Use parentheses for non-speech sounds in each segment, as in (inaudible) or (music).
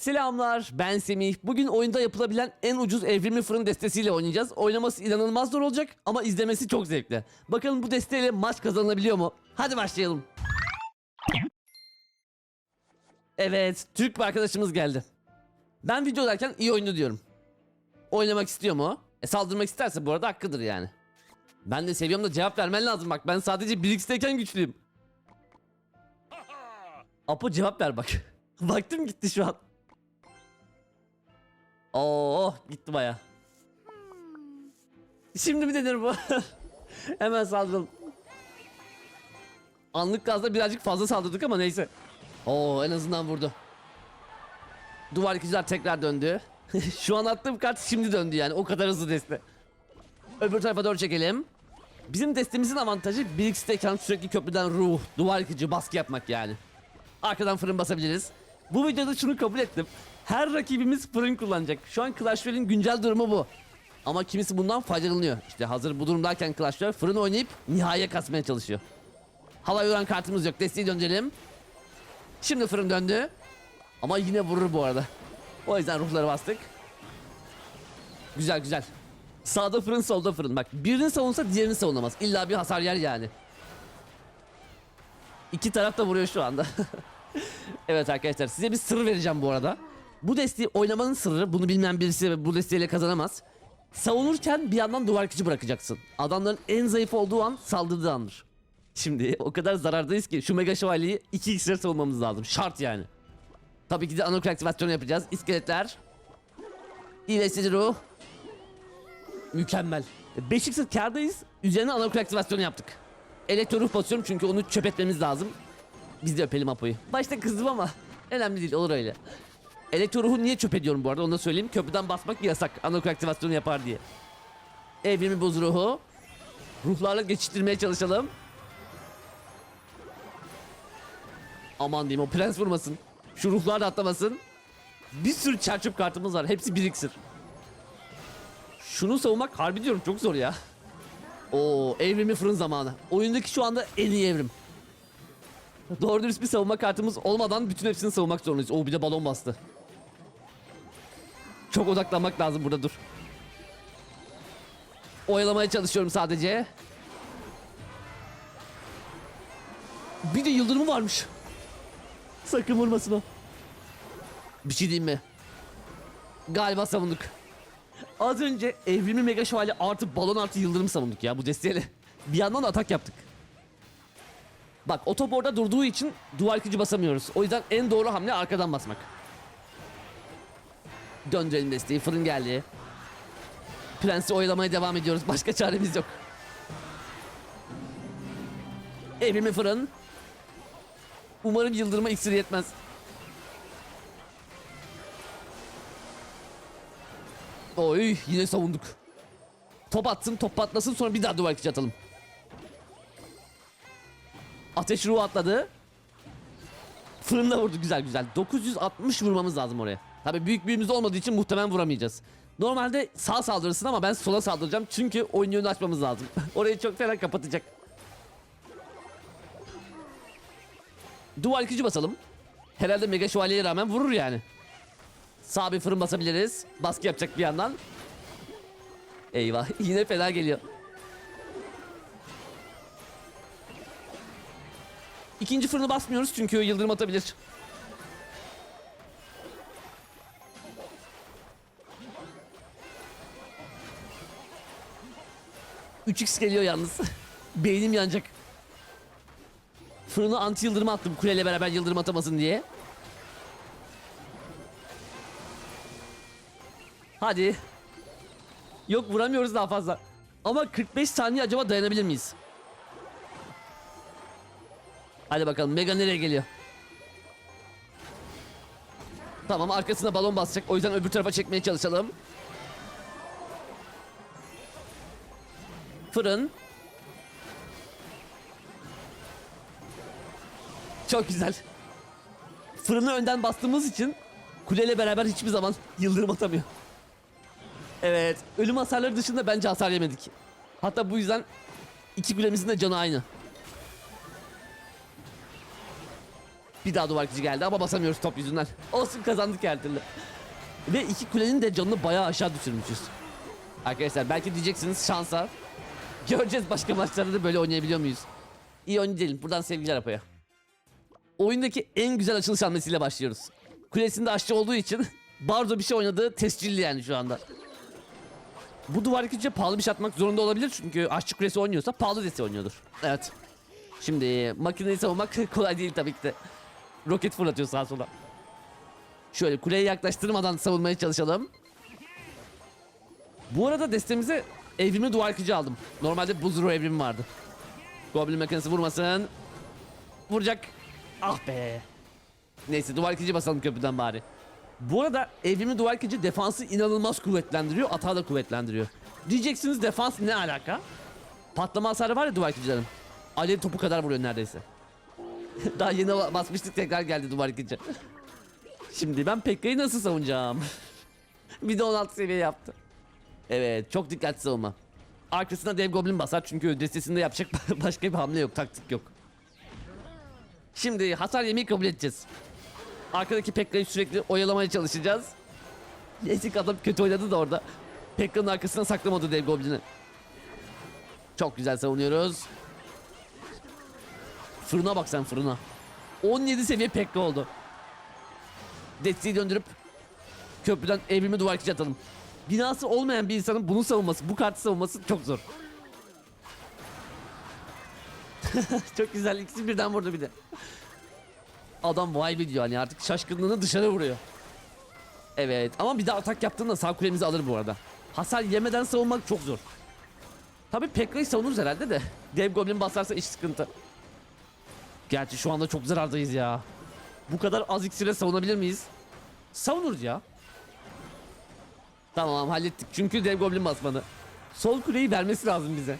Selamlar ben Semih. Bugün oyunda yapılabilen en ucuz evrimli fırın destesiyle oynayacağız. Oynaması inanılmaz zor olacak ama izlemesi çok zevkli. Bakalım bu desteyle maç kazanılabiliyor mu? Hadi başlayalım. Evet, Türk bir arkadaşımız geldi. Ben videodayken iyi oyundu diyorum. Oynamak istiyor mu? E saldırmak isterse bu arada hakkıdır yani. Ben de seviyorum da cevap vermen lazım bak. Ben sadece 1x'teyken güçlüyüm. Apo cevap ver bak. (laughs) Vaktim gitti şu an. Oo gitti baya. Şimdi mi denir bu? Hemen saldıralım. Anlık gazda birazcık fazla saldırdık ama neyse. Oo en azından vurdu. Duvar ikizler tekrar döndü. (laughs) Şu an attığım kart şimdi döndü yani o kadar hızlı deste. Öbür tarafa doğru çekelim. Bizim destemizin avantajı 1x'teyken sürekli köprüden ruh, duvar yıkıcı, baskı yapmak yani. Arkadan fırın basabiliriz. Bu videoda şunu kabul ettim. Her rakibimiz fırın kullanacak. Şu an Clash Royale'in güncel durumu bu. Ama kimisi bundan faydalanıyor. İşte hazır bu durumdayken Clash Royale fırın oynayıp nihaya kasmaya çalışıyor. Havaya vuran kartımız yok. Desteği döndürelim. Şimdi fırın döndü. Ama yine vurur bu arada. O yüzden ruhları bastık. Güzel güzel. Sağda fırın solda fırın. Bak birini savunsa diğerini savunamaz. İlla bir hasar yer yani. İki taraf da vuruyor şu anda. (laughs) evet arkadaşlar size bir sır vereceğim bu arada. Bu desteği oynamanın sırrı bunu bilmeyen birisi bu desteğiyle kazanamaz. Savunurken bir yandan duvar kıcı bırakacaksın. Adamların en zayıf olduğu an saldırdığı andır. Şimdi o kadar zarardayız ki şu mega şövalyeyi 2 x'e savunmamız lazım. Şart yani. Tabii ki de anokul aktivasyonu yapacağız. İskeletler. İyileştirici ruh. Mükemmel. 5 x'e kardayız. Üzerine anokul aktivasyonu yaptık. Elektro ruh basıyorum çünkü onu çöp etmemiz lazım. Biz de öpelim Apo'yu. Başta kızdım ama önemli değil olur öyle. Elektro ruhu niye çöp ediyorum bu arada onu da söyleyeyim. Köprüden basmak yasak. Anokul aktivasyonu yapar diye. Evrimi boz ruhu. Ruhlarla geçiştirmeye çalışalım. Aman diyeyim o prens vurmasın. Şu ruhlar da atlamasın. Bir sürü çerçöp kartımız var. Hepsi bir iksir. Şunu savunmak harbi diyorum çok zor ya. Oo evrimi fırın zamanı. Oyundaki şu anda en iyi evrim. Doğru dürüst bir savunma kartımız olmadan bütün hepsini savunmak zorundayız. Oo bir de balon bastı. Çok odaklanmak lazım burada dur. Oyalamaya çalışıyorum sadece. Bir de yıldırımı varmış. Sakın vurmasın o. Bir şey diyeyim mi? Galiba savunduk. Az önce evrimi mega şövalye artı balon artı yıldırım savunduk ya bu desteğiyle. Bir yandan da atak yaptık. Bak otoborda durduğu için duvar yıkıcı basamıyoruz. O yüzden en doğru hamle arkadan basmak. Döndürelim desteği. Fırın geldi. Prensi oyalamaya devam ediyoruz. Başka çaremiz yok. Evrimi fırın. Umarım yıldırıma iksir yetmez. Oy yine savunduk. Top atsın top patlasın sonra bir daha duvar yıkıcı atalım. Ateş ruhu atladı. Fırında vurdu güzel güzel. 960 vurmamız lazım oraya. Tabi büyük büyüğümüz olmadığı için muhtemelen vuramayacağız. Normalde sağ saldırırsın ama ben sola saldıracağım çünkü oyun yönünü açmamız lazım. (laughs) Orayı çok fena kapatacak. Duvar yıkıcı basalım. Herhalde mega şövalyeye rağmen vurur yani. Sağ bir fırın basabiliriz. Baskı yapacak bir yandan. Eyvah (laughs) yine fena geliyor. İkinci fırını basmıyoruz çünkü yıldırım atabilir. Üç x geliyor yalnız. (laughs) Beynim yanacak. Fırını anti yıldırım attım kuleyle beraber yıldırım atamasın diye. Hadi. Yok vuramıyoruz daha fazla. Ama 45 saniye acaba dayanabilir miyiz? Hadi bakalım Mega nereye geliyor? Tamam arkasına balon basacak. O yüzden öbür tarafa çekmeye çalışalım. Fırın. Çok güzel. Fırını önden bastığımız için kuleyle beraber hiçbir zaman yıldırım atamıyor. Evet. Ölüm hasarları dışında bence hasar yemedik. Hatta bu yüzden iki kulemizin de canı aynı. Bir daha duvar geldi ama basamıyoruz top yüzünden. Olsun kazandık her türlü. Ve iki kulenin de canını bayağı aşağı düşürmüşüz. Arkadaşlar belki diyeceksiniz şansa. Göreceğiz başka maçlarda da böyle oynayabiliyor muyuz? İyi oynayalım. Buradan sevgiler Apo'ya. Oyundaki en güzel açılış hamlesiyle başlıyoruz. Kulesinde aşçı olduğu için Bardo bir şey oynadığı tescilli yani şu anda. Bu duvar yıkıcıya pahalı bir şey atmak zorunda olabilir çünkü aşçı kulesi oynuyorsa pahalı desi oynuyordur. Evet. Şimdi makineyi savunmak (laughs) kolay değil tabii ki de. Roket fırlatıyor sağa sola. Şöyle kuleye yaklaştırmadan savunmaya çalışalım. Bu arada destemize evrimli duvar yıkıcı aldım. Normalde buzuru evrim vardı. Goblin makinesi vurmasın. Vuracak. Ah be. Neyse duvar yıkıcı basalım köprüden bari. Bu arada evrimli duvar yıkıcı defansı inanılmaz kuvvetlendiriyor. Atağı da kuvvetlendiriyor. Diyeceksiniz defans ne alaka? Patlama hasarı var ya duvar yıkıcıların. Alev topu kadar vuruyor neredeyse. (laughs) Daha yeni basmıştık tekrar geldi duvar yıkıcı. Şimdi ben Pekka'yı nasıl savunacağım? (laughs) bir de 16 seviye yaptı. Evet çok dikkatli savunma. Arkasına dev goblin basar çünkü destesinde yapacak (laughs) başka bir hamle yok taktik yok. Şimdi hasar yemeği kabul edeceğiz. Arkadaki Pekka'yı sürekli oyalamaya çalışacağız. Ki adam kötü oynadı da orada. Pekka'nın arkasına saklamadı dev goblini. Çok güzel savunuyoruz. Fırına bak sen fırına. 17 seviye Pekka oldu. Destiği döndürüp köprüden evrimi duvar kişi atalım. Binası olmayan bir insanın bunu savunması, bu kartı savunması çok zor. (laughs) çok güzel ikisi birden vurdu bir de. Adam vay be diyor hani artık şaşkınlığını dışarı vuruyor. Evet ama bir daha atak yaptığında sağ kulemizi alır bu arada. Hasar yemeden savunmak çok zor. Tabi Pekka'yı savunuruz herhalde de. Dev Goblin basarsa iş sıkıntı. Gerçi şu anda çok zarardayız ya. Bu kadar az iksirle savunabilir miyiz? Savunuruz ya. Tamam hallettik çünkü dev goblin basmanı. Sol kuleyi vermesi lazım bize.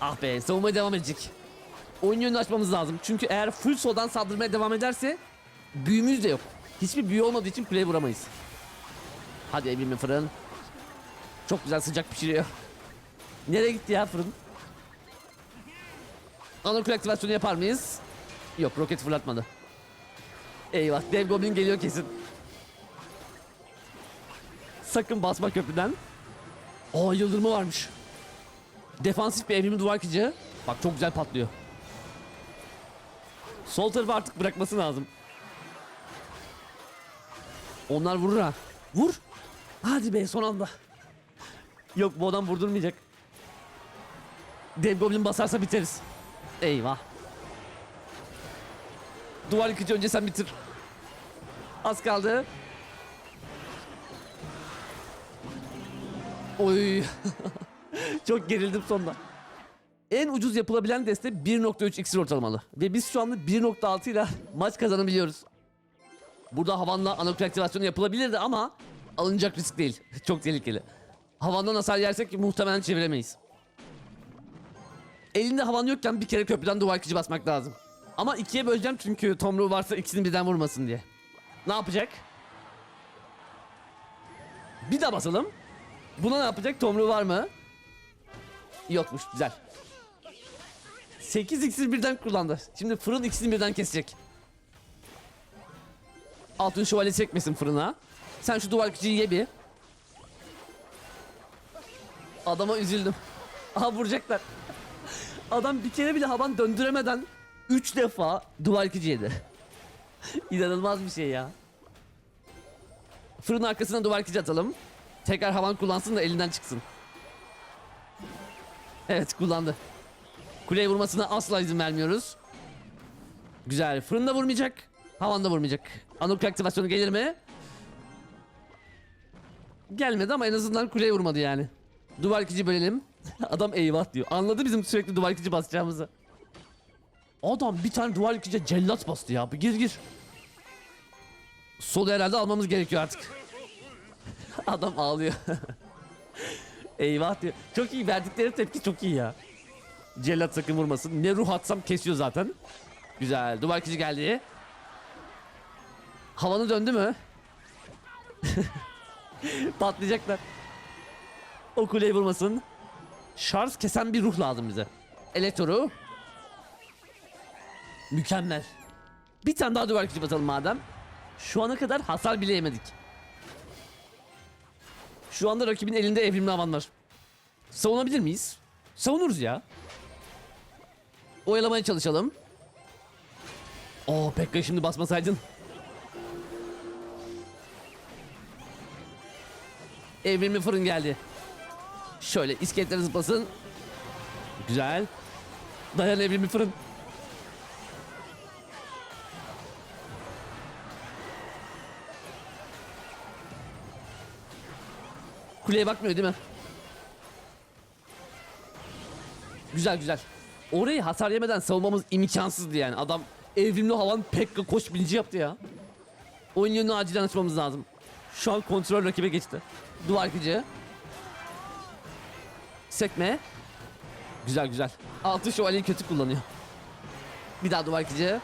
Ah be savunmaya devam edecek. Oyun yönünü açmamız lazım. Çünkü eğer full soldan saldırmaya devam ederse büyümüz de yok. Hiçbir büyü olmadığı için kuleye vuramayız. Hadi evimi fırın. Çok güzel sıcak pişiriyor. (laughs) Nereye gitti ya fırın? Anakul aktivasyonu yapar mıyız? Yok roket fırlatmadı. Eyvah dev goblin geliyor kesin. Sakın basma köprüden. Aa yıldırımı varmış. Defansif bir evrimli duvar kıcı. Bak çok güzel patlıyor. Sol tarafı artık bırakması lazım. Onlar vurur ha. Vur. Hadi be son anda. Yok bu adam vurdurmayacak. Dev Goblin basarsa biteriz. Eyvah. Duvar yıkıcı önce sen bitir. Az kaldı. Oy. (laughs) Çok gerildim sonda. En ucuz yapılabilen deste 1.3 iksir ortalamalı. Ve biz şu anda 1.6 ile maç kazanabiliyoruz. Burada havanla anakul aktivasyonu yapılabilirdi ama alınacak risk değil. (laughs) Çok tehlikeli. Havandan hasar yersek muhtemelen çeviremeyiz. Elinde havan yokken bir kere köprüden duvar yıkıcı basmak lazım. Ama ikiye böleceğim çünkü tomruğu varsa ikisini birden vurmasın diye. Ne yapacak? Bir daha basalım. Buna ne yapacak? Tomruğu var mı? Yokmuş. Güzel. 8 iksir birden kullandı. Şimdi fırın ikisini birden kesecek. Altın şövalye çekmesin fırına. Sen şu duvar küçüğü ye bir. Adama üzüldüm. (laughs) Aha vuracaklar. Adam bir kere bile havan döndüremeden 3 defa duvar yıkıcı yedi. (laughs) İnanılmaz bir şey ya. Fırın arkasına duvar yıkıcı atalım. Tekrar havan kullansın da elinden çıksın. Evet kullandı. Kuleye vurmasına asla izin vermiyoruz. Güzel. Fırında vurmayacak. Havanda vurmayacak. Anuk aktivasyonu gelir mi? Gelmedi ama en azından kuleye vurmadı yani. Duvar yıkıcı bölelim. (laughs) Adam eyvah diyor. Anladı bizim sürekli duvar yıkıcı basacağımızı. Adam bir tane duvar yıkıcı cellat bastı ya. Bir gir gir. Solu herhalde almamız gerekiyor artık. (laughs) Adam ağlıyor. (laughs) Eyvah diyor. Çok iyi verdikleri tepki çok iyi ya. Cellat sakın vurmasın. Ne ruh atsam kesiyor zaten. Güzel. Duvar kişi geldi. Havanı döndü mü? (laughs) Patlayacaklar. O kuleyi vurmasın. Şarj kesen bir ruh lazım bize. Elektroru. Mükemmel. Bir tane daha duvar yıkıcı basalım madem. Şu ana kadar hasar bile yemedik. Şu anda rakibin elinde evrimli havan var. Savunabilir miyiz? Savunuruz ya. Oyalamaya çalışalım. Oo Pekka şimdi basmasaydın. Evrimli fırın geldi. Şöyle iskeletler zıplasın. Güzel. Dayan evrimli fırın. Kuleye bakmıyor değil mi? Güzel güzel. Orayı hasar yemeden savunmamız imkansızdı yani. Adam evrimli havan Pekka koş bilici yaptı ya. Oyun yönünü acilen açmamız lazım. Şu an kontrol rakibe geçti. Duvar kıcı. Sekme. Güzel güzel. Altı şövalyeyi kötü kullanıyor. Bir daha duvar kıcı.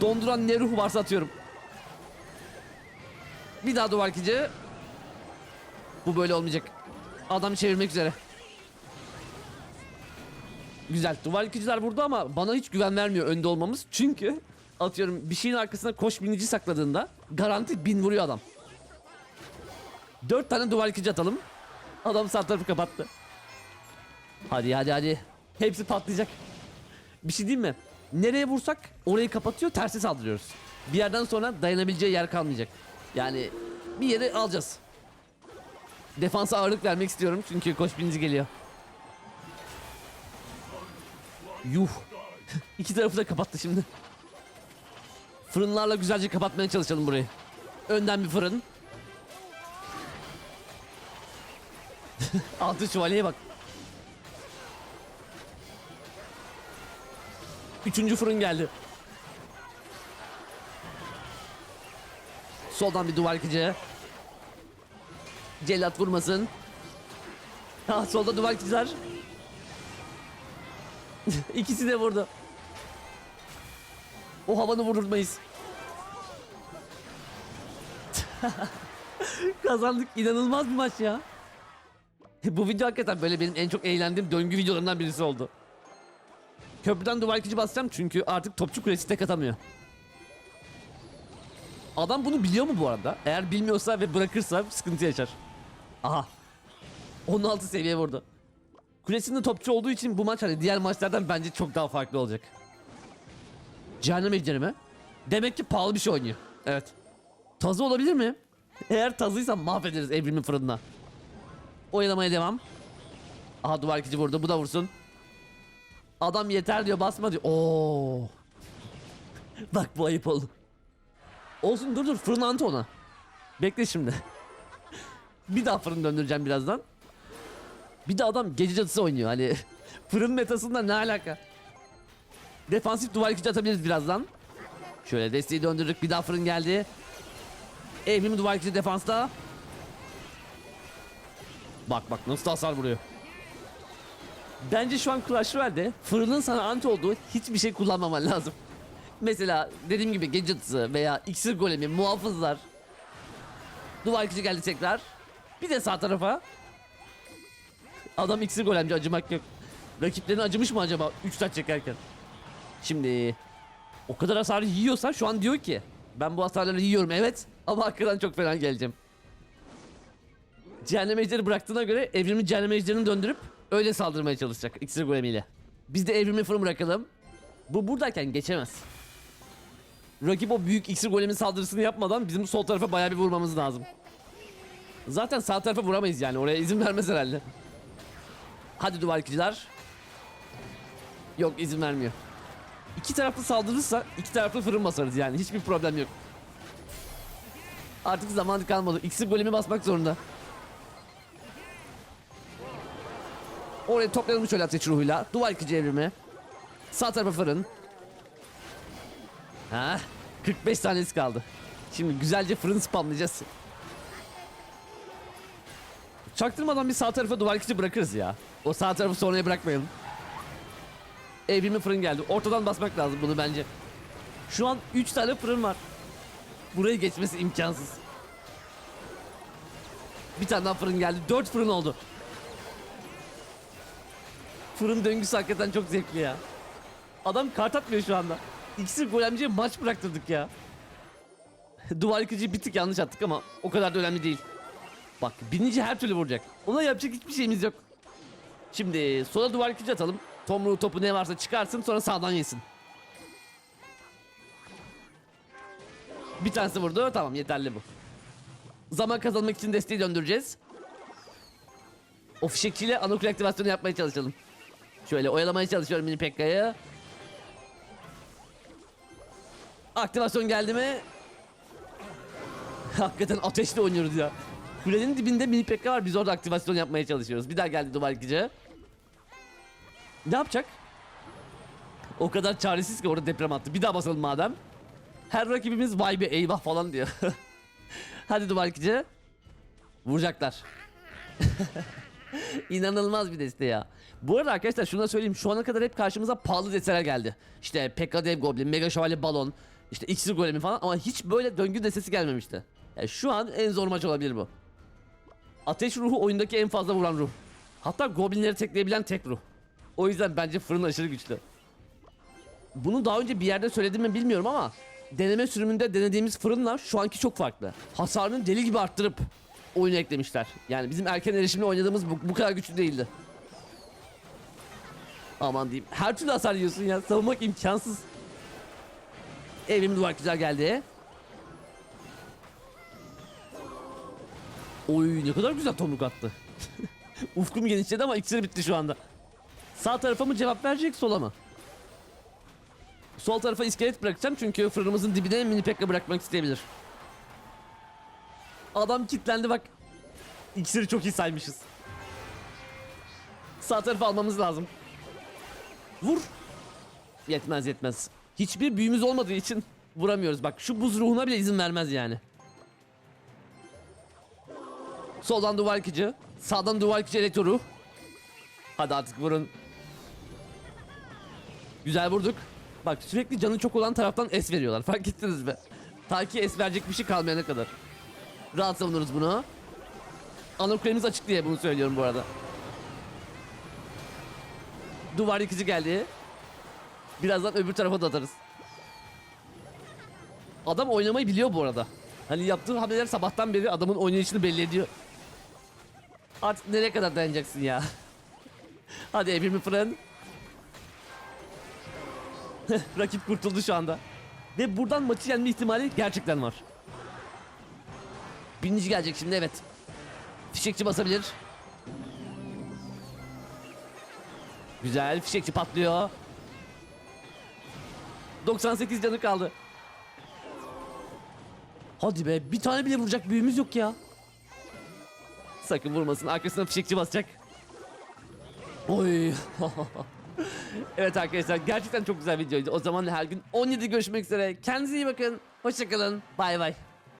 Donduran ne ruhu varsa atıyorum. Bir daha duvar kıcı. Bu böyle olmayacak. Adam çevirmek üzere. Güzel. Duvar yıkıcılar burada ama bana hiç güven vermiyor önde olmamız. Çünkü atıyorum bir şeyin arkasına koş binici sakladığında garanti bin vuruyor adam. Dört tane duvar yıkıcı atalım. Adam sağ tarafı kapattı. Hadi hadi hadi. Hepsi patlayacak. Bir şey diyeyim mi? Nereye vursak orayı kapatıyor tersi saldırıyoruz. Bir yerden sonra dayanabileceği yer kalmayacak. Yani bir yere alacağız. Defansa ağırlık vermek istiyorum çünkü koş binici geliyor. Yuh. (laughs) İki tarafı da kapattı şimdi. Fırınlarla güzelce kapatmaya çalışalım burayı. Önden bir fırın. (laughs) Altı şövalyeye bak. Üçüncü fırın geldi. Soldan bir duvar yıkıcı. Cellat vurmasın. Ha solda duvar yıkıcılar. (laughs) İkisi de vurdu. O havanı vururmayız. (laughs) Kazandık. İnanılmaz bir maç ya. Bu video hakikaten böyle benim en çok eğlendiğim döngü videolarından birisi oldu. Köprüden duvar yıkıcı basacağım çünkü artık topçu kulesi tek atamıyor. Adam bunu biliyor mu bu arada? Eğer bilmiyorsa ve bırakırsa sıkıntı yaşar. Aha. 16 seviye vurdu. Kulesinde topçu olduğu için bu maç hani diğer maçlardan bence çok daha farklı olacak. Cehennem ejderi mi? Demek ki pahalı bir şey oynuyor. Evet. Tazı olabilir mi? Eğer tazıysa mahvederiz evrimin fırınına. Oyalamaya devam. Aha duvar yıkıcı vurdu. Bu da vursun. Adam yeter diyor basma diyor. Oo. Bak bu ayıp oldu. Olsun dur dur fırın ona. Bekle şimdi. Bir daha fırın döndüreceğim birazdan. Bir de adam gece cadısı oynuyor hani. (laughs) Fırın metasında ne alaka? Defansif duvar yıkıcı atabiliriz birazdan. Şöyle desteği döndürdük. Bir daha fırın geldi. Evrimi duvar yıkıcı defansta. Bak bak nasıl hasar vuruyor. Bence şu an Clash Royale'de fırının sana anti olduğu hiçbir şey kullanmaman lazım. Mesela dediğim gibi gece veya iksir golemi, muhafızlar. Duvar yıkıcı geldi tekrar. Bir de sağ tarafa. Adam iksir golemci acımak yok. Rakiplerine acımış mı acaba 3 taç çekerken? Şimdi o kadar hasarı yiyorsa şu an diyor ki ben bu hasarları yiyorum evet ama hakikaten çok fena geleceğim. Cehennem ejderi bıraktığına göre evrimi cehennem ejderini döndürüp öyle saldırmaya çalışacak iksir golemiyle. Biz de evrimi fırın bırakalım. Bu buradayken geçemez. Rakip o büyük iksir golemin saldırısını yapmadan bizim sol tarafa bayağı bir vurmamız lazım. Zaten sağ tarafa vuramayız yani oraya izin vermez herhalde. Hadi duvar yıkıcılar. Yok izin vermiyor. İki taraflı saldırırsa iki taraflı fırın basarız yani hiçbir problem yok. Artık zamanı kalmadı. İksir golemi basmak zorunda. Oraya toplayalım şöyle ateş ruhuyla. Duvar yıkıcı evrimi. Sağ tarafa fırın. Ha, 45 tanesi kaldı. Şimdi güzelce fırın spamlayacağız. Çaktırmadan bir sağ tarafa duvar yıkıcı bırakırız ya. O sağ tarafı sonraya bırakmayalım. Evrimli fırın geldi. Ortadan basmak lazım bunu bence. Şu an 3 tane fırın var. Burayı geçmesi imkansız. Bir tane daha fırın geldi. 4 fırın oldu. Fırın döngüsü hakikaten çok zevkli ya. Adam kart atmıyor şu anda. İksir golemciye maç bıraktırdık ya. (laughs) Duvar yıkıcıyı bir tık yanlış attık ama o kadar da önemli değil. Bak bininci her türlü vuracak. Ona yapacak hiçbir şeyimiz yok. Şimdi sola duvar yıkıcı atalım. Tomruğu topu ne varsa çıkarsın sonra sağdan yesin. Bir tanesi vurdu tamam yeterli bu. Zaman kazanmak için desteği döndüreceğiz. O fişekçiyle anokul aktivasyonu yapmaya çalışalım. Şöyle oyalamaya çalışıyorum mini Pekka'yı. Aktivasyon geldi mi? Hakikaten ateşle oynuyoruz ya. Kulenin dibinde mini Pekka var biz orada aktivasyon yapmaya çalışıyoruz. Bir daha geldi duvar yıkıcı. Ne yapacak? O kadar çaresiz ki orada deprem attı. Bir daha basalım madem. Her rakibimiz vay be eyvah falan diyor. (laughs) Hadi duvar yıkıcı. Vuracaklar. (laughs) İnanılmaz bir deste ya. Bu arada arkadaşlar şunu da söyleyeyim. Şu ana kadar hep karşımıza pahalı desteler geldi. İşte Pekka Dev Goblin, Mega Şövalye Balon, işte İksir Golemi falan ama hiç böyle döngü destesi gelmemişti. Yani şu an en zor maç olabilir bu. Ateş ruhu oyundaki en fazla vuran ruh. Hatta Goblinleri tekleyebilen tek ruh. O yüzden bence fırın aşırı güçlü. Bunu daha önce bir yerde söyledim mi bilmiyorum ama deneme sürümünde denediğimiz fırınla şu anki çok farklı. Hasarını deli gibi arttırıp oyunu eklemişler. Yani bizim erken erişimle oynadığımız bu, bu kadar güçlü değildi. Aman diyeyim. Her türlü hasar yiyorsun ya. Savunmak imkansız. Evim duvar güzel geldi. Oy ne kadar güzel tomruk attı. (laughs) Ufkum genişledi ama iksir bitti şu anda. Sağ tarafa mı cevap verecek sola mı? Sol tarafa iskelet bırakacağım çünkü fırınımızın dibine mini pekka bırakmak isteyebilir. Adam kilitlendi bak. İksiri çok iyi saymışız. Sağ tarafa almamız lazım. Vur. Yetmez yetmez. Hiçbir büyümüz olmadığı için vuramıyoruz. Bak şu buz ruhuna bile izin vermez yani. Soldan duvar yıkıcı. Sağdan duvar yıkıcı elektro ruh. Hadi artık vurun. Güzel vurduk. Bak sürekli canı çok olan taraftan es veriyorlar. Fark ettiniz mi? Ta ki es verecek bir şey kalmayana kadar. Rahat savunuruz bunu. Anakulemiz açık diye bunu söylüyorum bu arada. Duvar yıkıcı geldi. Birazdan öbür tarafa da atarız. Adam oynamayı biliyor bu arada. Hani yaptığı hamleler sabahtan beri adamın oynayışını belli ediyor. Artık nereye kadar dayanacaksın ya? Hadi evrimi fırın. (laughs) Rakip kurtuldu şu anda. Ve buradan maçı yenme ihtimali gerçekten var. Binici gelecek şimdi evet. Fişekçi basabilir. Güzel fişekçi patlıyor. 98 canı kaldı. Hadi be bir tane bile vuracak büyümüz yok ya. Sakın vurmasın arkasına fişekçi basacak. Oy. (laughs) evet arkadaşlar gerçekten çok güzel videoydu. O zaman her gün 17 görüşmek üzere. Kendinize iyi bakın. Hoşçakalın. Bay bay.